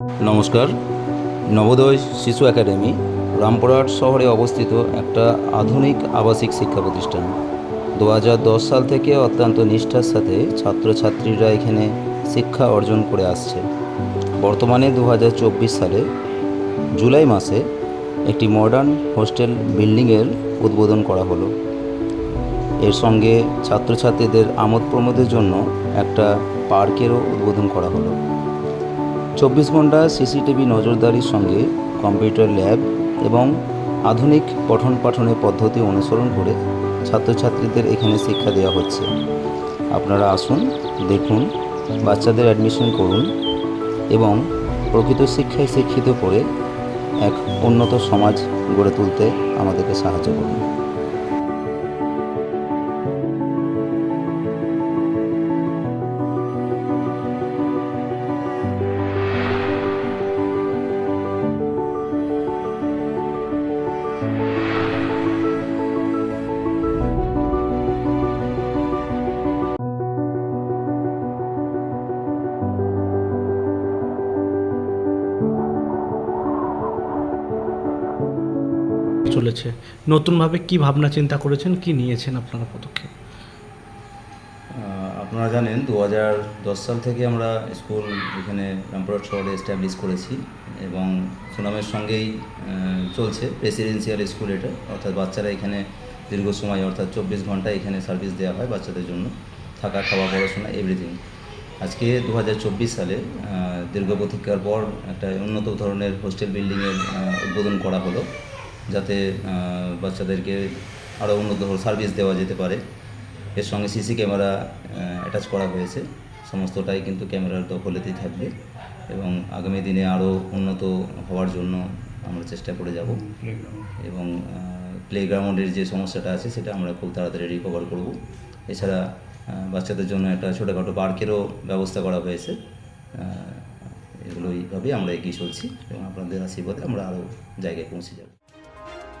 নমস্কার। নবোদয় শিশু একাডেমি, রামপুরহাট শহরে অবস্থিত একটা আধুনিক আবাসিক শিক্ষা প্রতিষ্ঠান। দু সাল থেকে অত্যন্ত নিষ্ঠার সাথে ছাত্রছাত্রীরা এখানে শিক্ষা অর্জন করে আসছে। বর্তমানে দু হাজার চব্বিশ সালে জুলাই মাসে একটি মডার্ন হোস্টেল বিল্ডিংয়ের উদ্বোধন করা হলো। এর সঙ্গে ছাত্রছাত্রীদের আমোদ প্রমোদের জন্য একটা পার্কেরও উদ্বোধন করা হলো। চব্বিশ ঘণ্টা সিসিটিভি নজরদারির সঙ্গে কম্পিউটার ল্যাব এবং আধুনিক পঠন পাঠনের পদ্ধতি অনুসরণ করে ছাত্রছাত্রীদের এখানে শিক্ষা দেওয়া হচ্ছে। আপনারা আসুন, দেখুন, বাচ্চাদের অ্যাডমিশন করুন এবং প্রকৃত শিক্ষায় শিক্ষিত করে এক উন্নত সমাজ গড়ে তুলতে আমাদেরকে সাহায্য করুন। চলেছে। নতুনভাবে কি ভাবনা, চিন্তা করেছেন? কি নিয়েছেন আপনারা পদক্ষেপ? আপনারা জানেন, দু হাজার দশ সাল থেকে আমরা স্কুল এখানে রামপুরহাট শহরে এস্টাবলিশ করেছি এবং সুনামের সঙ্গেই চলছে প্রেসিডেন্সিয়াল স্কুল এটা। অর্থাৎ বাচ্চারা এখানে দীর্ঘ সময়, অর্থাৎ চব্বিশ ঘণ্টা এখানে সার্ভিস দেওয়া হয় বাচ্চাদের জন্য। থাকা, খাওয়া, পড়াশোনা এভরিথিং আজকে দু হাজার চব্বিশ সালে দীর্ঘ প্রতীক্ষার পর একটা উন্নত ধরনের হোস্টেল বিল্ডিংয়ের উদ্বোধন করা হলো। যাতে বাচ্চাদেরকে আরও উন্নত সার্ভিস দেওয়া যেতে পারে। এর সঙ্গে সিসি ক্যামেরা অ্যাটাচ করা হয়েছে। সমস্তটাই কিন্তু ক্যামেরার দখলেতেই থাকবে এবং আগামী দিনে আরও উন্নত হওয়ার জন্য আমরা চেষ্টা করে যাব। এবং প্লেগ্রাউন্ডের যে সমস্যাটা আছে সেটা আমরা খুব তাড়াতাড়ি রিকভার করব। এছাড়া বাচ্চাদের জন্য একটা ছোটোখাটো পার্কেরও ব্যবস্থা করা হয়েছে। আহ, এগুলো এইভাবেই আমরা এগিয়ে চলছি এবং আপনাদের আশীর্বাদে আমরা আরও জায়গায় পৌঁছে যাব।